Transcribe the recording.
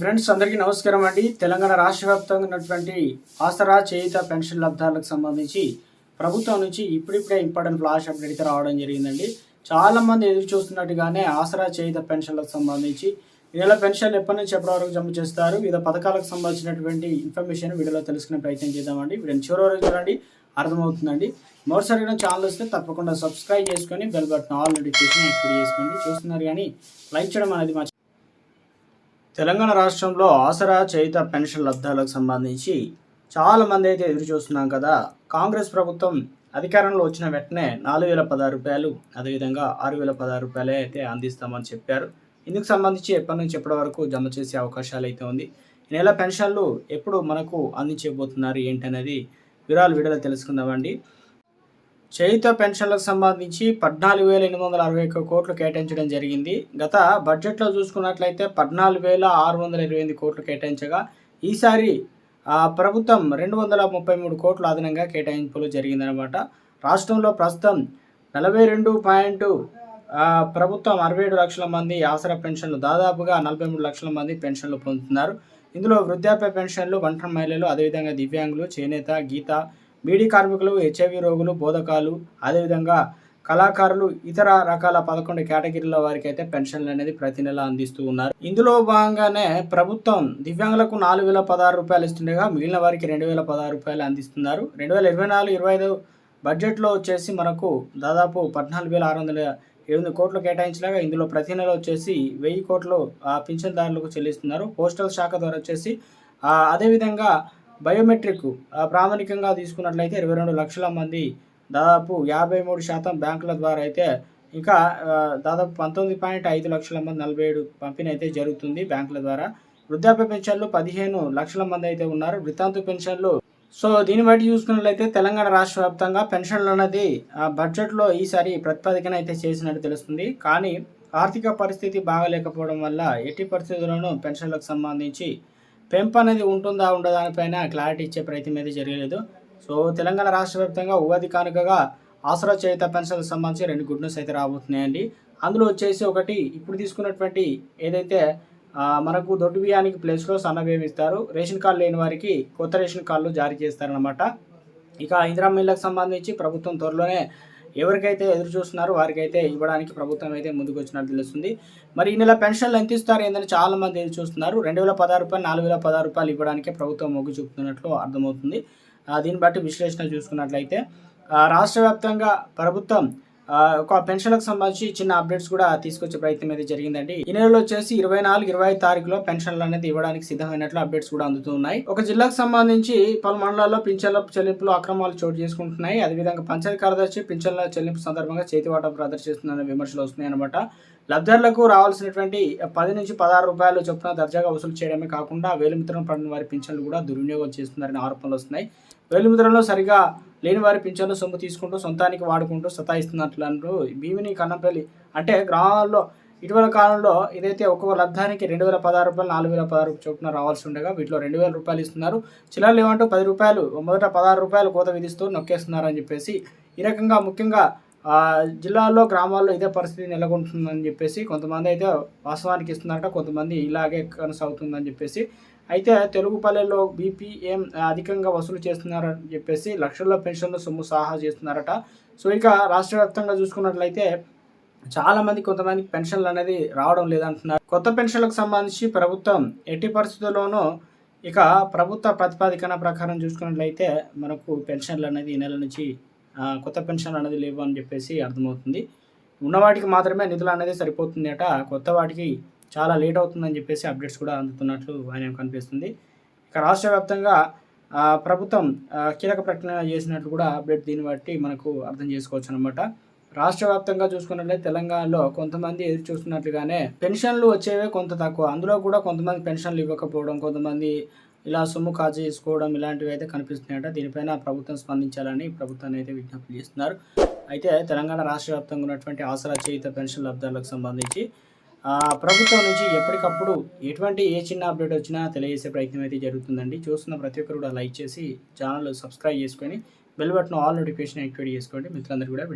Friends అందరికీ నమస్కారం అండి. తెలంగాణ రాష్ట్ర వ్యాప్తంగా ఉన్నటువంటి ఆసరా చేయుత పెన్షన్ లబ్ధాలకు సంబంధించి ప్రభుత్వం నుంచి ఇప్పుడిప్పుడే ఇంపార్టెంట్ ఫ్లాష్ అప్డేట్ అయితే రావడం జరిగిందండి. చాలా మంది ఎదురు చూస్తున్నట్టుగానే ఆసరా చేయుత పెన్షన్లకు సంబంధించి ఈ నెల పెన్షన్ ఎప్పటి నుంచి ఎప్పటి వరకు జమ చేస్తారు వివిధ పథకాలకు సంబంధించినటువంటి ఇన్ఫర్మేషన్ వీడియోలో తెలుసుకునే ప్రయత్నం చేద్దామండి. వీడియోని చివరి వరకు చూడండి అర్థమవుతుందండి. మరోసారి ఛానల్ వస్తే తప్పకుండా సబ్స్క్రైబ్ చేసుకొని bell button all notification activate చేసుకోండి. చూస్తున్నారు కానీ లైక్ చేయడం అనేది మా తెలంగాణ రాష్ట్రంలో ఆసరా చేయుత పెన్షన్ లబ్ధాలకు సంబంధించి చాలా మంది అయితే ఎదురు చూస్తున్నాం కదా. కాంగ్రెస్ ప్రభుత్వం అధికారంలో వచ్చిన వెంటనే నాలుగు వేల పదహారు రూపాయలు అదేవిధంగా ఆరు వేల పదహారు రూపాయలే అయితే అందిస్తామని చెప్పారు. ఇందుకు సంబంధించి ఎప్పటి నుంచి ఎప్పటి వరకు జమ చేసే అవకాశాలు అయితే ఉంది. ఈ నెల పెన్షన్లు ఎప్పుడు మనకు అందించబోతున్నారు ఏంటనేది వివరాలు విడుదల తెలుసుకుందామండి. చేయుత పెన్షన్లకు సంబంధించి పద్నాలుగు వేల ఎనిమిది వందల అరవై ఒక్క కోట్లు కేటాయించడం జరిగింది. గత బడ్జెట్లో చూసుకున్నట్లయితే పద్నాలుగు వేల ఆరు వందల ఇరవై ఎనిమిది కోట్లు కేటాయించగా ఈసారి ప్రభుత్వం రెండు వందల ముప్పై మూడు కోట్లు అదనంగా కేటాయింపులు జరిగిందనమాట రాష్ట్రంలో ప్రస్తుతం నలభై రెండు పాయింట్ ప్రభుత్వం అరవై ఏడు లక్షల మంది ఆసరా పెన్షన్లు దాదాపుగా నలభై మూడు లక్షల మంది పెన్షన్లు పొందుతున్నారు. ఇందులో వృద్ధాప్య పెన్షన్లు ఒంటరి మహిళలు అదేవిధంగా దివ్యాంగులు చేనేత గీత బీడీ కార్మికులు హెచ్ఐవి రోగులు బోధకాలు అదేవిధంగా కళాకారులు ఇతర రకాల పదకొండు కేటగిరీల వారికి అయితే పెన్షన్లు అనేది ప్రతి నెల అందిస్తూ ఉన్నారు. ఇందులో భాగంగానే ప్రభుత్వం దివ్యాంగులకు నాలుగు వేల పదహారు రూపాయలు ఇస్తుండగా మిగిలిన వారికి రెండు వేల పదహారు రూపాయలు అందిస్తున్నారు. రెండు వేల ఇరవై నాలుగు ఇరవై ఐదు బడ్జెట్లో వచ్చేసి మనకు దాదాపు పద్నాలుగు వేల ఆరు వందల ఎనిమిది కోట్లు కేటాయించలేగా ఇందులో ప్రతి నెల వచ్చేసి వెయ్యి కోట్లు ఆ పింఛన్దారులకు చెల్లిస్తున్నారు. పోస్టల్ శాఖ ద్వారా వచ్చేసి అదేవిధంగా బయోమెట్రిక్ ప్రామాణికంగా తీసుకున్నట్లయితే ఇరవై రెండు లక్షల మంది దాదాపు యాభై మూడు శాతం బ్యాంకుల ద్వారా అయితే ఇంకా దాదాపు పంతొమ్మిది పాయింట్ ఐదు లక్షల మంది నలభై ఏడు పంపిణీ అయితే జరుగుతుంది బ్యాంకుల ద్వారా. వృద్ధాప్య పెన్షన్లు పదిహేను లక్షల మంది అయితే ఉన్నారు. వృత్తాంతు పెన్షన్లు సో దీన్ని బట్టి చూసుకున్నట్లయితే తెలంగాణ రాష్ట్ర వ్యాప్తంగా పెన్షన్లు అన్నది బడ్జెట్లో ఈసారి ప్రతిపాదికన అయితే చేసినట్టు తెలుస్తుంది. కానీ ఆర్థిక పరిస్థితి బాగాలేకపోవడం వల్ల ఎట్టి పరిస్థితుల్లోనూ పెన్షన్లకు సంబంధించి పెంపు అనేది ఉంటుందా ఉండదా దానిపైన క్లారిటీ ఇచ్చే ప్రయత్నం అయితే జరగలేదు. సో తెలంగాణ రాష్ట్ర వ్యాప్తంగా ఉగాది కానుకగా ఆసరా చేత పెన్షన్లకు సంబంధించి రెండు గుడ్ న్యూస్ అయితే రాబోతున్నాయండి. అందులో వచ్చేసి ఒకటి ఇప్పుడు తీసుకున్నటువంటి ఏదైతే మనకు దొడ్డు బియ్యానికి ప్లేస్లో సన్న బియ్యం ఇస్తారు. రేషన్ కార్డు లేని వారికి కొత్త రేషన్ కార్డులు జారీ చేస్తారనమాట ఇక ఇందిరా మిల్లకు సంబంధించి ప్రభుత్వం త్వరలోనే ఎవరికైతే ఎదురు చూస్తున్నారో వారికైతే ఇవ్వడానికి ప్రభుత్వం అయితే ముందుకు వచ్చినట్టు తెలుస్తుంది. మరి ఈ నెల పెన్షన్లు ఎంత ఇస్తారు ఏందని చాలా మంది ఎదురు చూస్తున్నారు. రెండు వేల పదహారు రూపాయలు నాలుగు వేల పదహారు రూపాయలు ఇవ్వడానికి ప్రభుత్వం మొగ్గు చూపుతున్నట్లు అర్థమవుతుంది. దీన్ని బట్టి విశ్లేషణ చూసుకున్నట్లయితే రాష్ట్ర వ్యాప్తంగా ప్రభుత్వం పెన్షన్లకు సంబంధించి చిన్న అప్డేట్స్ కూడా తీసుకొచ్చే ప్రయత్నం అయితే జరిగిందండి. ఈ నెలలో వచ్చేసి ఇరవై నాలుగు ఇరవై ఐదు తారీఖులో పెన్షన్లు అనేది ఇవ్వడానికి సిద్ధమైనట్లు అప్డేట్స్ కూడా అందుతున్నాయి. ఒక జిల్లాకు సంబంధించి పలు మండలాల్లో పింఛన్ల చెల్లింపులు అక్రమాలు చోటు చేసుకుంటున్నాయి. అదేవిధంగా పంచాయతీ కార్యదర్శి పింఛన్ల చెల్లింపు సందర్భంగా చేతివాట ప్రదర్శిస్తుందనే విమర్శలు వస్తున్నాయి అనమాట లబ్ధారులకు రావాల్సినటువంటి పది నుంచి పదహారు రూపాయలు చొప్పున దర్జాగా వసూలు చేయడమే కాకుండా వేలిమిత్రం పడిన వారి పింఛన్లు కూడా దుర్వినియోగం చేస్తున్నారనే ఆరోపణలు వస్తున్నాయి. వేలిమిత్రంలో సరిగా లేని వారి పింఛన్ల సొమ్ము తీసుకుంటూ సొంతానికి వాడుకుంటూ సతాయిస్తున్నట్లు అంటూ భీమిని కన్నపల్లి. అంటే గ్రామాల్లో ఇటీవల కాలంలో ఇదైతే ఒక్కొక్క లబ్ధానికి రెండు వేల పదహారు రూపాయలు నాలుగు వేల పదహారు చొప్పున రావాల్సి ఉండగా వీటిలో రెండు వేల రూపాయలు ఇస్తున్నారు. చిల్లర లేవంటూ పది రూపాయలు మొదట పదహారు రూపాయలు కోత విధిస్తూ నొక్కేస్తున్నారని చెప్పేసి ఈ రకంగా ముఖ్యంగా జిల్లాల్లో గ్రామాల్లో ఇదే పరిస్థితి నెలకొంటుందని చెప్పేసి కొంతమంది అయితే వాస్తవానికి ఇస్తున్నారట కొంతమంది ఇలాగే కొనసాగుతుందని చెప్పేసి అయితే తెలుగు పల్లెల్లో బీపీఎం అధికంగా వసూలు చేస్తున్నారని చెప్పేసి లక్షల్లో పెన్షన్లు సొమ్ము సాహా చేస్తున్నారట. సో ఇక రాష్ట్ర వ్యాప్తంగా చూసుకున్నట్లయితే చాలా మంది కొంతమంది పెన్షన్లు అనేది రావడం లేదంటున్నారు. కొత్త పెన్షన్లకు సంబంధించి ప్రభుత్వం ఎట్టి పరిస్థితుల్లోనూ ఇక ప్రభుత్వ ప్రతిపాదికన ప్రకారం చూసుకున్నట్లయితే మనకు పెన్షన్లు అనేది ఈ నెల నుంచి కొత్త పెన్షన్లు అనేది లేవు అని చెప్పేసి అర్థమవుతుంది. ఉన్నవాటికి మాత్రమే నిధులు అనేది సరిపోతుంది అట కొత్త వాటికి చాలా లేట్ అవుతుందని చెప్పేసి అప్డేట్స్ కూడా అందుతున్నట్లు ఆయన కనిపిస్తుంది. ఇక రాష్ట్ర వ్యాప్తంగా ప్రభుత్వం కీలక ప్రకటన చేసినట్లు కూడా అప్డేట్ దీన్ని బట్టి మనకు అర్థం చేసుకోవచ్చు అనమాట రాష్ట్ర వ్యాప్తంగా చూసుకున్నట్లయితే తెలంగాణలో కొంతమంది ఎదురు చూస్తున్నట్లుగానే పెన్షన్లు వచ్చేవే కొంత తక్కువ. అందులో కూడా కొంతమంది పెన్షన్లు ఇవ్వకపోవడం కొంతమంది ఇలా సొమ్ము కాజు చేసుకోవడం ఇలాంటివి అయితే కనిపిస్తున్నాయట. దీనిపైన ప్రభుత్వం స్పందించాలని ప్రభుత్వాన్ని అయితే విజ్ఞప్తి చేస్తున్నారు. అయితే తెలంగాణ రాష్ట్ర వ్యాప్తంగా ఉన్నటువంటి ఆసరా చేయుత పెన్షన్ లబ్ధాలకు సంబంధించి ప్రభుత్వం నుంచి ఎప్పటికప్పుడు ఎటువంటి ఏ చిన్న అప్డేట్ వచ్చినా తెలియజేసే ప్రయత్నం అయితే జరుగుతుందండి. చూస్తున్న ప్రతి ఒక్కరు కూడా లైక్ చేసి ఛానల్ సబ్స్క్రైబ్ చేసుకొని bell button all notification activate చేసుకోండి. మిత్రులందరూ కూడా